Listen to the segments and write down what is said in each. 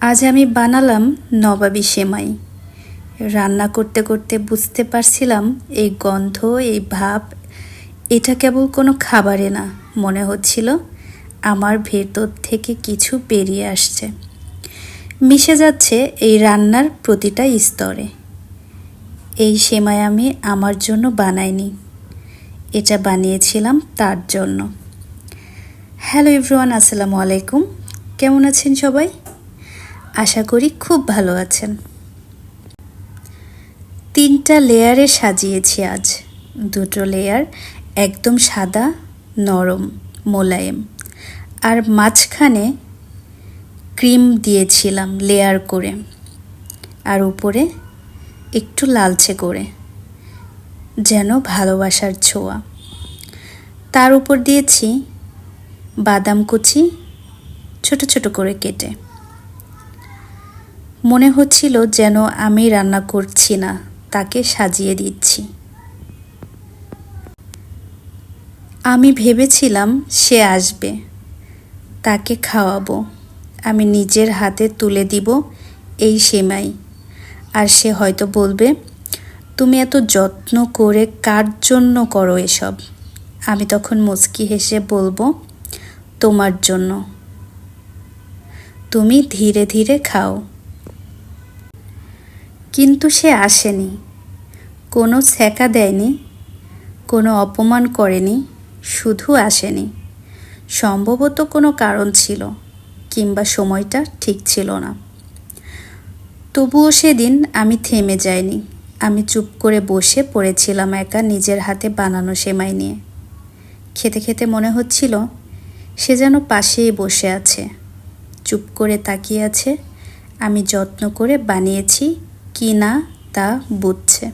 আজ আমি বানালাম নবাবী সেমাই। রান্না করতে করতে বুঝতে পারছিলাম এই গন্ধ, এই ভাব, এটা কেবল কোনো খাবারে না, মনে হচ্ছিল আমার ভেতর থেকে কিছু বেরিয়ে আসছে। মিশে যাচ্ছে এই রান্নার প্রতিটা স্তরে। এই সেমাই আমি আমার জন্য বানাইনি। এটা বানিয়েছিলাম তার জন্য। হ্যালো এভরিওয়ান, আসসালামু আলাইকুম। কেমন আছেন সবাই? আশা করি খুব ভালো আছেন। তিনটা লেয়ারে সাজিয়েছি আজ। দুটো লেয়ার একদম সাদা, নরম, মোলায়েম। আর মাঝখানে ক্রিম দিয়েছিলাম লেয়ার করে। আর উপরে একটু লালচে করে। যেন ভালোবাসার ছোঁয়া। তার উপর দিয়েছি বাদাম কুচি ছোট ছোট করে কেটে। মনে হচ্ছিল যেন আমি রান্না করছি না, তাকে সাজিয়ে দিচ্ছি। আমি ভেবেছিলাম সে আসবে, তাকে খাওয়াবো, আমি নিজের হাতে তুলে দিব এই সেমাই। আর সে হয়তো বলবে, তুমি এত যত্ন করে কার জন্য করো এসব? আমি তখন মুচকি হেসে বলব, তোমার জন্য। তুমি ধীরে ধীরে খাও। কিন্তু সে আসেনি। কোনো ছ্যাঁকা দেয়নি, কোনো অপমান করেনি, শুধু আসেনি। সম্ভবত কোনো কারণ ছিল, কিংবা সময়টা ঠিক ছিল না। তবুও সেদিন আমি থেমে যাইনি। আমি চুপ করে বসে পড়েছিলাম একা নিজের হাতে বানানো সেমাই নিয়ে। খেতে খেতে মনে হচ্ছিল সে যেন পাশেই বসে আছে। চুপ করে তাকিয়ে আছে, আমি যত্ন করে বানিয়েছি কি না তা বুঝছে।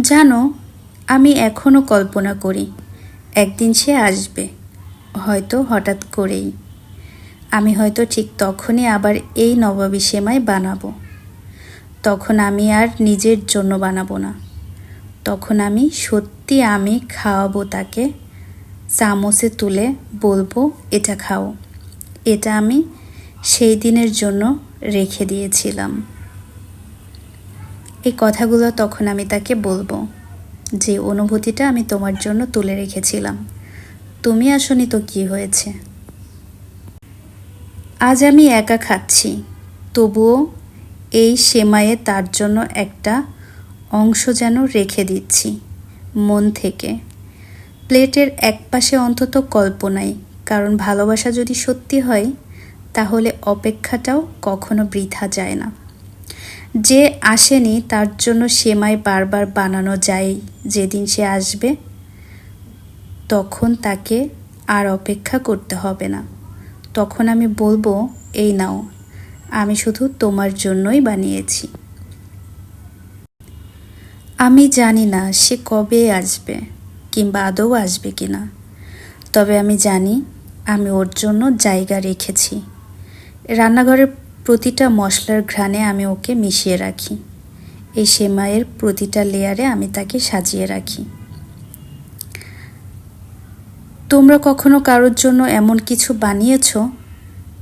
জানো, আমি এখনও কল্পনা করি, একদিন সে আসবে, হয়তো হঠাৎ করেই। আমি হয়তো ঠিক তখনই আবার এই নবাবী সেমাই বানাবো। তখন আমি আর নিজের জন্য বানাবো না। তখন আমি সত্যি আমি খাওয়াবো তাকে, চামচে তুলে বলব, এটা খাও। এটা আমি সেই দিনের জন্য রেখে দিয়েছিলাম। এই কথাগুলো তখন আমি তাকে বলব যে, অনুভূতিটা আমি তোমার জন্য তুলে রেখেছিলাম। তুমি আসনি তো কি হয়েছে? আজ আমি একা খাচ্ছি। তবুও এই সেমাইয়ে তার জন্য একটা অংশ যেন রেখে দিচ্ছি মন থেকে। প্লেটের এক পাশে অন্তত কল্পনাই, কারণ ভালোবাসা যদি সত্যি হয় তাহলে অপেক্ষাটাও কখনো বৃথা যায় না। যে আসেনি, তার জন্য সেমাই বারবার বানানো যায়, যেদিন সে আসবে, তখন তাকে আর অপেক্ষা করতে হবে না। তখন আমি বলব, এই নাও, আমি শুধু তোমার জন্যই বানিয়েছি। আমি জানি না সে কবে আসবে, কিংবা আদৌ আসবে কি না তবে আমি জানি আমি ওর জন্য জায়গা রেখেছি। রান্নাঘরের প্রতিটা মশলার ঘ্রাণে আমি ওকে মিশিয়ে রাখি। এই সেমাইয়ের প্রতিটা লেয়ারে আমি তাকে সাজিয়ে রাখি। তোমরা কখনো কারোর জন্য এমন কিছু বানিয়েছ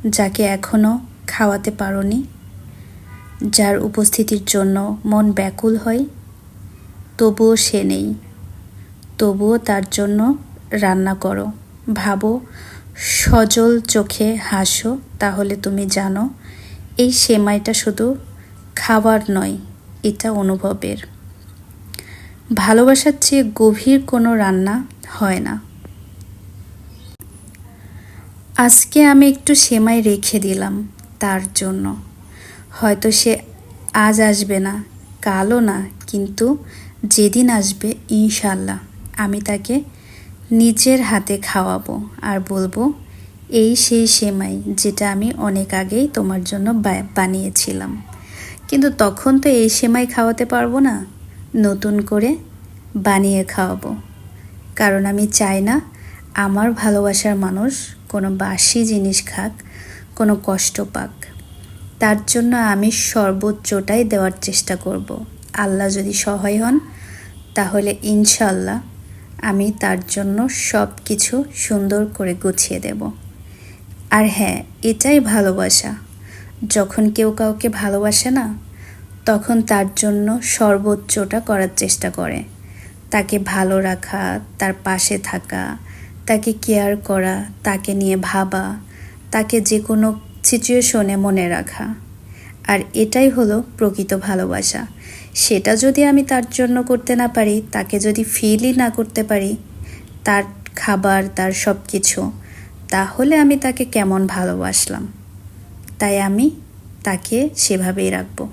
যাকে এখনও খাওয়াতে পারোনি? যার উপস্থিতির জন্য মন ব্যাকুল হয়? তবুও সে নেই। তবুও তার জন্য রান্না করো, ভাবো সজল চোখে হাসো, তাহলে তুমি জানো, এই সেমাইটা শুধু খাবার নয়, এটা অনুভবের। ভালোবাসার চেয়ে গভীর কোনো রান্না হয় না। আজকে আমি একটু সেমাই রেখে দিলাম তার জন্য। হয়তো সে আজ আসবে না, কালও না, কিন্তু যেদিন আসবে ইনশাল্লাহ আমি তাকে নিজের হাতে খাওয়াবো। আর বলব, এই সেই সেমাই যেটা আমি অনেক আগেই তোমার জন্য বানিয়েছিলাম। কিন্তু তখন তো এই সেমাই খাওয়াতে পারব না। নতুন করে বানিয়ে খাওয়াবো। কারণ আমি চাই না আমার ভালোবাসার মানুষ কোনো বাসি জিনিস খাক, কোনো কষ্ট পাক। তার জন্য আমি সর্বোচ্চটাই দেওয়ার চেষ্টা করব। আল্লাহ যদি সহায় হন, তাহলে ইনশাল্লাহ আমি তার জন্য সব কিছু সুন্দর করে গুছিয়ে দেব। আর হ্যাঁ এটাই ভালোবাসা। যখন কেউ কাউকে ভালোবাসে না, তখন তার জন্য সর্বোচ্চটা করার চেষ্টা করে। তাকে ভালো রাখা, তার পাশে থাকা, তাকে কেয়ার করা, তাকে নিয়ে ভাবা, তাকে যে কোনো সিচুয়েশনে মনে রাখা। আর এটাই হলো প্রকৃত ভালোবাসা। সেটা যদি আমি তার জন্য করতে না পারি, তাকে যদি ফিলই না করতে পারি, তার খাবার, তার সব কিছু তাহলে আমি তাকে কেমন ভালোবাসলাম? তাই আমি তাকে সেভাবেই রাখব।